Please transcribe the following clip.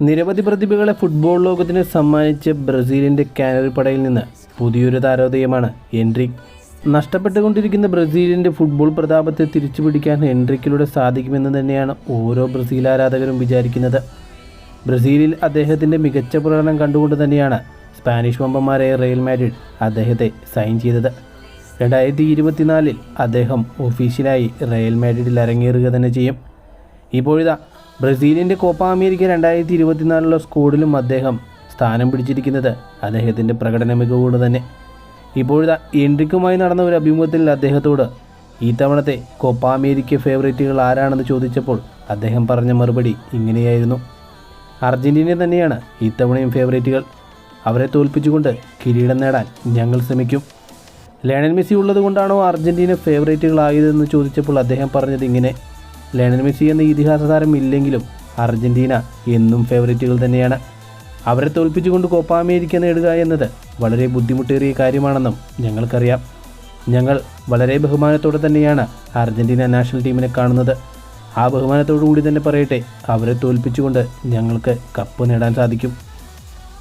നിരവധി പ്രതിഭകളെ ഫുട്ബോൾ ലോകത്തിന് സമ്മാനിച്ച ബ്രസീലിന്റെ കാനറി പടയിൽ നിന്ന് പുതിയൊരു താരോദയമാണ് എൻട്രിക് നഷ്ടപ്പെട്ടുകൊണ്ടിരിക്കുന്ന ബ്രസീലിന്റെ ഫുട്ബോൾ പ്രതാപത്തെ തിരിച്ചുപിടിക്കാൻ എൻട്രിക്കിലൂടെ സാധിക്കുമെന്ന് തന്നെയാണ് ഓരോ ബ്രസീൽ ആരാധകരും വിചാരിക്കുന്നത്. ബ്രസീലിൽ അദ്ദേഹത്തിന്റെ മികച്ച പ്രകടനം കണ്ടുകൊണ്ട് തന്നെയാണ് സ്പാനിഷ് വമ്പന്മാരായ റയൽ മാഡ്രിഡ് അദ്ദേഹത്തെ സൈൻ ചെയ്തത്. രണ്ടായിരത്തി ഇരുപത്തിനാലിൽ അദ്ദേഹം ഒഫീഷ്യലായി റയൽ മാഡ്രിഡിൽ അരങ്ങേറുക തന്നെ ചെയ്യും. ഇപ്പോഴിതാ ബ്രസീലിന്റെ കോപ്പ അമേരിക്ക രണ്ടായിരത്തി ഇരുപത്തിനാലിലുള്ള സ്കോഡിലും അദ്ദേഹം സ്ഥാനം പിടിച്ചിരിക്കുന്നത് അദ്ദേഹത്തിന്റെ പ്രകടന മികവുകൊണ്ട് തന്നെ. ഇപ്പോഴത്തെ എൻട്രിക്കുമായി നടന്ന ഒരു അഭിമുഖത്തിൽ അദ്ദേഹത്തോട് ഈ തവണത്തെ കോപ്പ അമേരിക്ക ഫേവറേറ്റുകൾ ആരാണെന്ന് ചോദിച്ചപ്പോൾ അദ്ദേഹം പറഞ്ഞ മറുപടി ഇങ്ങനെയായിരുന്നു. അർജന്റീന തന്നെയാണ് ഇത്തവണയും ഫേവറേറ്റുകൾ. അവരെ തോൽപ്പിച്ചുകൊണ്ട് കിരീടം നേടാൻ ഞങ്ങൾ ശ്രമിക്കും. ലയണൽ മെസ്സി ഉള്ളതുകൊണ്ടാണോ അർജന്റീന ഫേവറേറ്റുകളായതെന്ന് ചോദിച്ചപ്പോൾ അദ്ദേഹം പറഞ്ഞത് ഇങ്ങനെ ലയണൽ മെസ്സി എന്ന ഇതിഹാസ താരം ഇല്ലെങ്കിലും അർജന്റീന എന്നും ഫേവറേറ്റുകൾ തന്നെയാണ്. അവരെ തോൽപ്പിച്ചുകൊണ്ട് കോപ്പ അമേരിക്ക നേടുക എന്നത് വളരെ ബുദ്ധിമുട്ടേറിയ കാര്യമാണെന്നും ഞങ്ങൾക്കറിയാം. ഞങ്ങൾ വളരെ ബഹുമാനത്തോടെ തന്നെയാണ് അർജന്റീന നാഷണൽ ടീമിനെ കാണുന്നത്. ആ ബഹുമാനത്തോടു കൂടി തന്നെ പറയട്ടെ അവരെ തോൽപ്പിച്ചുകൊണ്ട് ഞങ്ങൾക്ക് കപ്പ് നേടാൻ സാധിക്കും.